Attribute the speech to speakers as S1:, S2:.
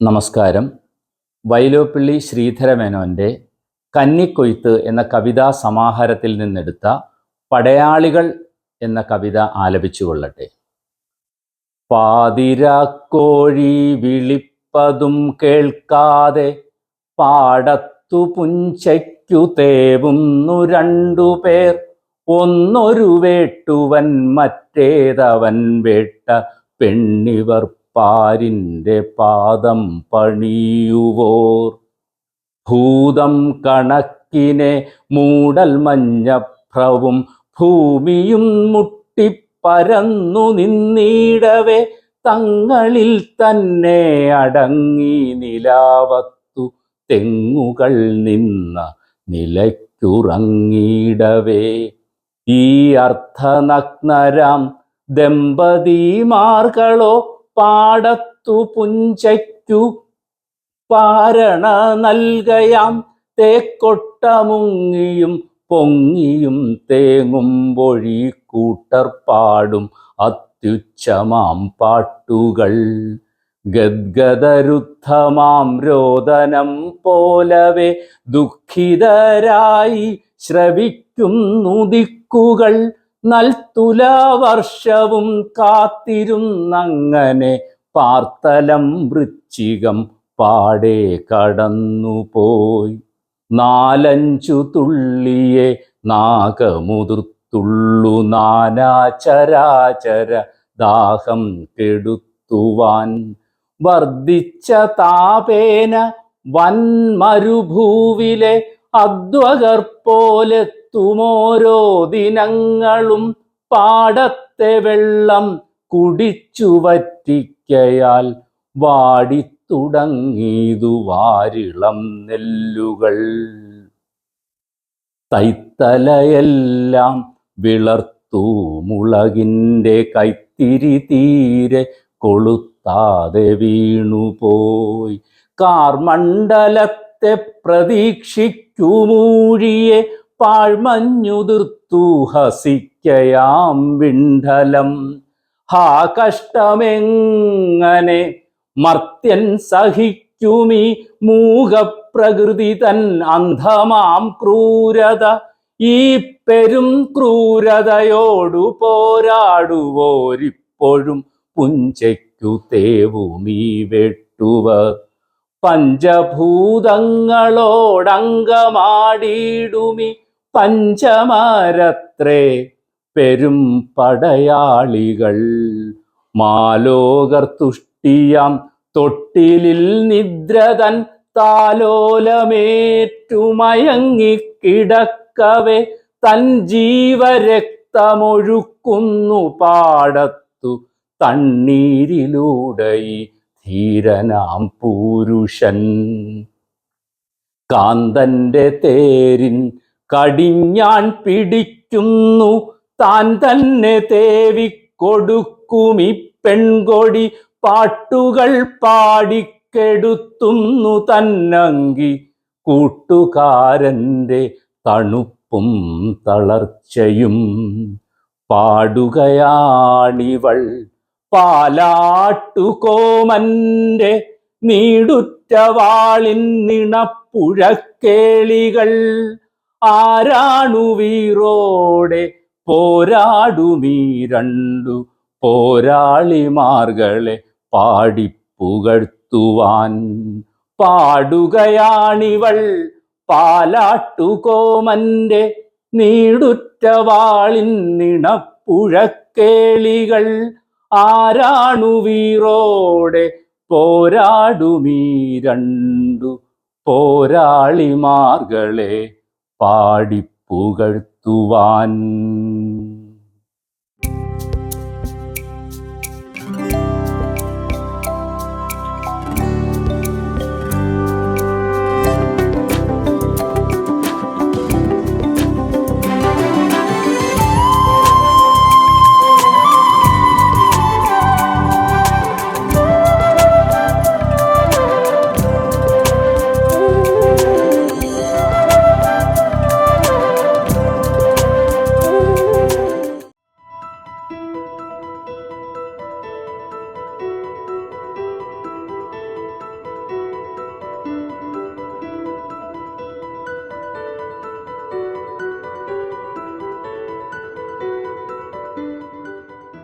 S1: നമസ്കാരം. വൈലോപ്പിള്ളി ശ്രീധരമേനോന്റെ കന്നിക്കൊയ്ത്ത് എന്ന കവിതാ സമാഹാരത്തിൽ നിന്നെടുത്ത പടയാളികൾ എന്ന കവിത ആലപിച്ചു കൊള്ളട്ടെ പാതിരാക്കോഴി വിളിപ്പതും കേൾക്കാതെ പാടത്തു പുഞ്ചയ്ക്കു തേവുന്നു രണ്ടുപേർ ഒന്നൊരു വേട്ടുവൻ മറ്റേതവൻ വേട്ട പെണ്ണിവർ പാരിന്റെ പാദം പണിയുവോർ. ഭൂതം കണക്കിനെ മൂടൽ മഞ്ഞഭ്രവും ഭൂമിയും മുട്ടിപ്പരന്നു നിന്നിടവേ. തങ്ങളിൽ തന്നെ അടങ്ങി നിലാവത്തു തെങ്ങുകൾ നിന്ന നിലയ്ക്കുറങ്ങിടവേ ഈ അർത്ഥനഗ്നരാം ദമ്പതിമാർകളോ പാടത്തു പുഞ്ചയ്ക്കു പാരണ നൽകയാം. തേക്കൊട്ടമുങ്ങിയും പൊങ്ങിയും തേങ്ങുമ്പൊഴി കൂട്ടർ പാടും അത്യുച്ചമാം പാട്ടുകൾ. ഗദ്ഗദരുദ്ധമാം രോദനം പോലവെ ദുഃഖിതരായി ശ്രവിക്കുന്നു ദിക്കുകൾ നൽത്തുല വർഷവും കാത്തിരുന്നങ്ങനെ പാർത്തലം വൃശ്ചികം പാടെ കടന്നുപോയി. നാലഞ്ചു തുള്ളിയെ നാഗമുതിർത്തുള്ളു നാനാചരാചര ദാഹം കെടുത്തുവാൻ. വർദ്ധിച്ച താപേന വൻമരുഭൂവിലെ അധ്വകർ പോലെത്തുമോരോ ദിനങ്ങളും പാടത്തെ വെള്ളം കുടിച്ചു വറ്റിക്കയാൽ വാടിത്തുടങ്ങിയതു വാരിളം നെല്ലുകൾ. തൈത്തലയെല്ലാം വിളർത്തു മുളകിന്റെ കൈത്തിരി തീരെ കൊളുത്താതെ വീണുപോയി കാർമണ്ഡലത്തെ പ്രതീക്ഷിക്കുമൂഴിയെ പാഴ്മഞ്ഞുതിർത്തു ഹസിക്കയാം വിണ്ടലം ഹാ കഷ്ടമെങ്ങനെ മർത്യൻ സഹിക്കുമി മൂകപ്രകൃതി തൻ അന്ധമാം ക്രൂരത. ഈ പെരും ക്രൂരതയോടു പോരാടുവോരിപ്പോഴും പുഞ്ചയ്ക്കു തേവുമീ വെട്ടുവ. പഞ്ചഭൂതങ്ങളോടങ്കമാടിയിടുമി പഞ്ചമരത്രേ പെരും പടയാളികൾ. മാലോകർ തുഷ്ടിയാം തൊട്ടിലിൽ നിദ്രതൻ താലോലമേറ്റുമയങ്ങിക്കിടക്കവെ തൻ ജീവരക്തമൊഴുക്കുന്നു പാടത്തു തണ്ണീരിലൂടെ ധീരനാം പൂരുഷൻ. കാന്തന്റെ തേരിൻ കടിഞ്ഞാൻ പിടിക്കുന്നു. താൻ തന്നെ തേവിക്കൊടുക്കുമി പെൺകൊടി. പാട്ടുകൾ പാടിക്കെടുത്തുന്നു തന്നങ്കി. കൂട്ടുകാരന്റെ തണുപ്പും തളർച്ചയും പാടുകയാണിവൾ. പാലാട്ടുകോമന്റെ നീടുറ്റവാളിൻ നിണപ്പുഴക്കേളികൾ. ആരാണു വീറോടെ? പോരാടുമീ രണ്ടു പോരാളിമാർകളെ പാടിപ്പുകഴ്ത്തുവാൻ. പാടുകയാണിവൾ പാലാട്ടുകോമന്റെ നീടുറ്റ വാളിൻ നിണപ്പുഴക്കേളികൾ. ആരാണു വീറോടെ? പോരാടുമീ രണ്ടു പോരാളിമാർകളെ പാടിപ്പുകഴ്ത്തുവാൻ